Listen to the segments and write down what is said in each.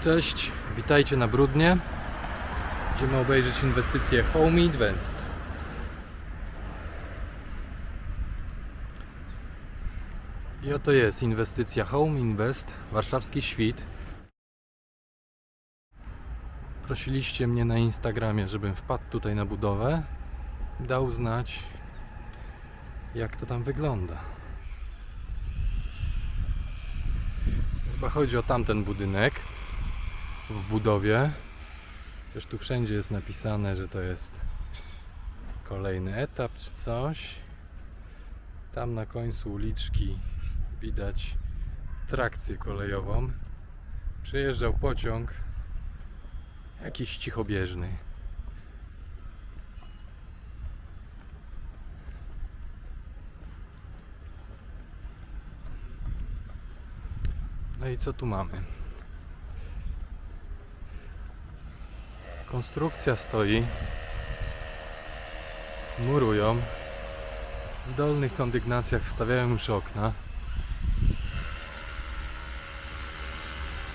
Cześć, witajcie na Brudnie. Idziemy obejrzeć inwestycję Home Invest. I oto jest inwestycja Home Invest, warszawski świt. Prosiliście mnie na Instagramie, żebym wpadł tutaj na budowę. Dał znać, jak to tam wygląda. Chyba chodzi o tamten budynek w budowie. Chociaż tu wszędzie jest napisane, że to jest kolejny etap czy coś. Tam na końcu uliczki widać trakcję kolejową. Przejeżdżał pociąg jakiś cichobieżny. No i co tu mamy? Konstrukcja stoi. Murują. W dolnych kondygnacjach wstawiają już okna.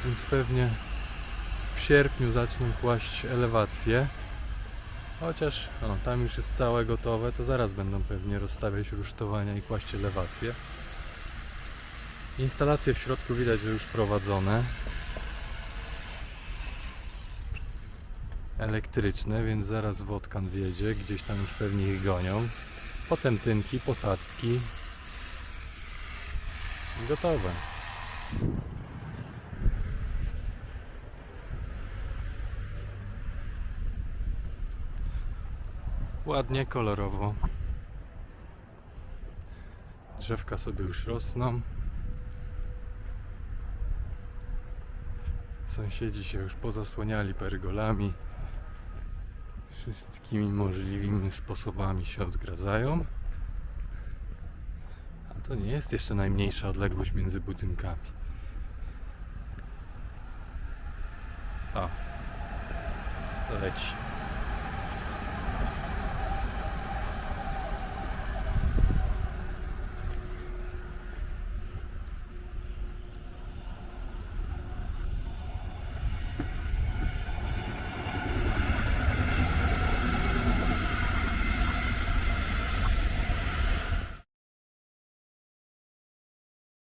Więc pewnie w sierpniu zaczną kłaść elewację. Chociaż o, tam już jest całe gotowe, to zaraz będą pewnie rozstawiać rusztowania i kłaść elewację. Instalacje w środku widać, że już prowadzone. Elektryczne, więc zaraz wodkan wjedzie, gdzieś tam już pewnie ich gonią. Potem tynki, posadzki. Gotowe. Ładnie, kolorowo. Drzewka sobie już rosną. Sąsiedzi się już pozasłaniali pergolami. Wszystkimi możliwymi sposobami się odgradzają. A to nie jest jeszcze najmniejsza odległość między budynkami. O, leci.